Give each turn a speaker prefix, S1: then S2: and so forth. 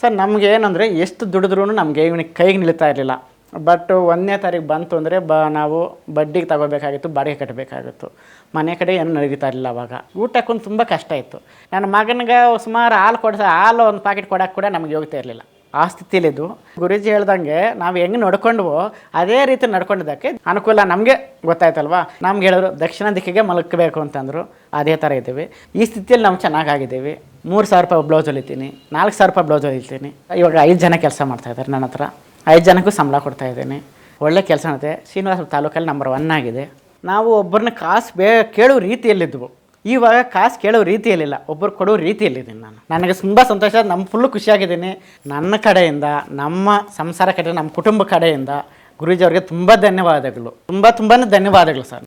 S1: Sir, ನಮ್ಗೆ ಏನಂದರೆ ಎಷ್ಟು ದುಡಿದ್ರೂ ನಮಗೆ ಇವನಿಗೆ ಕೈಗೆ ನಿಲ್ತಾ ಇರಲಿಲ್ಲ. ಬಟ್ ಒಂದನೇ ತಾರೀಕು ಬಂತು ಅಂದರೆ ಬ, ನಾವು ಬಡ್ಡಿಗೆ ತಗೋಬೇಕಾಗಿತ್ತು, ಬಾಡಿಗೆ ಕಟ್ಟಬೇಕಾಗಿತ್ತು ಮನೆ ಕಡೆ ಏನು ನಡೀತಾ ಇರಲಿಲ್ಲ ಅವಾಗ. ಊಟಕ್ಕೊಂದು ತುಂಬ ಕಷ್ಟ ಇತ್ತು. ನನ್ನ ಮಗನಿಗೆ ಸುಮಾರು ಹಾಲು ಕೊಡಿಸ, ಹಾಲು ಒಂದು ಪ್ಯಾಕೆಟ್ ಕೊಡೋಕ್ಕೆ ಕೂಡ ನಮಗೆ ಹೋಗ್ತಾ ಇರಲಿಲ್ಲ. ಆ ಸ್ಥಿತಿಲಿದ್ದು ಗುರುಜಿ ಹೇಳ್ದಂಗೆ ನಾವು ಹೆಂಗೆ ನಡ್ಕೊಂಡ್ವೋ ಅದೇ ರೀತಿ ನಡ್ಕೊಂಡಿದ್ದಕ್ಕೆ ಅನುಕೂಲ ನಮಗೆ ಗೊತ್ತಾಯ್ತಲ್ವಾ? ನಮ್ಗೆ ಹೇಳಿದ್ರು, ದಕ್ಷಿಣ ದಿಕ್ಕಿಗೆ ಮಲಗಬೇಕು ಅಂತಂದರು. ಅದೇ ಥರ ಇದ್ದೀವಿ. ಈ ಸ್ಥಿತಿಯಲ್ಲಿ ನಾವು ಚೆನ್ನಾಗಿದ್ದೀವಿ ಮೂರು ಸಾವಿರ ರೂಪಾಯಿ ಬ್ಲೌಸ್ ಹೊಲಿತೀನಿ, ನಾಲ್ಕು ಸಾವಿರ ರೂಪಾಯಿ ಬ್ಲೌಸ್ ಹೊಲಿತೀನಿ. ಇವಾಗ ಐದು ಜನ ಕೆಲಸ ಮಾಡ್ತಾ ಇದ್ದಾರೆ ನನ್ನ ಹತ್ರ. ಐದು ಜನಕ್ಕೂ ಸಂಬಳ ಕೊಡ್ತಾ ಇದ್ದೀನಿ. ಒಳ್ಳೆ ಕೆಲಸ ಇದೆ ಶ್ರೀನಿವಾಸ ತಾಲೂಕಲ್ಲಿ ನಂಬರ್ ಒನ್ ಆಗಿದೆ. ನಾವು ಒಬ್ಬರನ್ನ ಕಾಸು ಬೇ ಕೇಳೋ ರೀತಿಯಲ್ಲಿದ್ದವು ಇವಾಗ ಕಾಸು ಕೇಳೋ ರೀತಿಯಲ್ಲಿಲ್ಲ. ಒಬ್ಬರು ಕೊಡೋ ರೀತಿಯಲ್ಲಿದ್ದೀನಿ ನಾನು. ನನಗೆ ತುಂಬ ಸಂತೋಷ. ನಮ್ಮ ಫುಲ್ಲು ಖುಷಿಯಾಗಿದ್ದೀನಿ. ನನ್ನ ಕಡೆಯಿಂದ, ನಮ್ಮ ಸಂಸಾರ ಕಡೆ, ನಮ್ಮ ಕುಟುಂಬ ಕಡೆಯಿಂದ ಗುರೂಜಿ ಅವರಿಗೆ ತುಂಬ ಧನ್ಯವಾದಗಳು. ತುಂಬ ತುಂಬಾ ಧನ್ಯವಾದಗಳು ಸರ್.